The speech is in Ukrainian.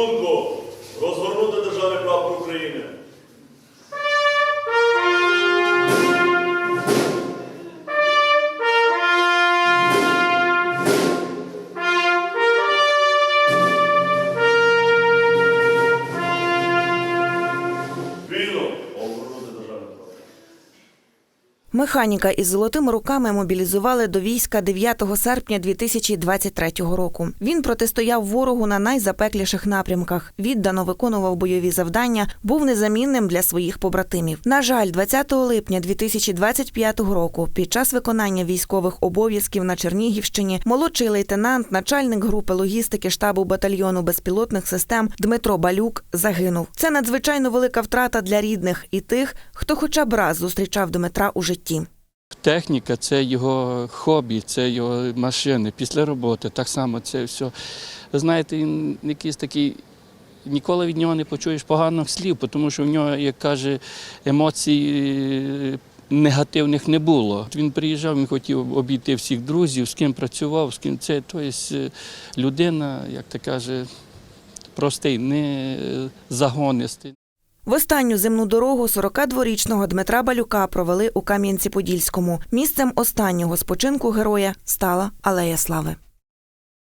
думку розгорнути державний прапор України. Механіка із золотими руками мобілізували до війська 9 серпня 2023 року. Він протистояв ворогу на найзапекліших напрямках, віддано виконував бойові завдання, був незамінним для своїх побратимів. На жаль, 20 липня 2025 року, під час виконання військових обов'язків на Чернігівщині, молодший лейтенант, начальник групи логістики штабу батальйону безпілотних систем Дмитро Балюк загинув. Це надзвичайно велика втрата для рідних і тих, хто хоча б раз зустрічав Дмитра у житті. Техніка це його хобі, це його машини після роботи. Так само це все. Знаєте, він якийсь такий. Ніколи від нього не почуєш поганих слів, тому що в нього, як каже, емоцій е, негативних не було. Він приїжджав, він хотів обійти всіх друзів, з ким працював, з ким це. Тобто людина, як то каже, простий, не е, загонистий. В останню земну дорогу 42-річного Дмитра Балюка провели у Кам'янці-Подільському. Місцем останнього спочинку героя стала Алея Слави.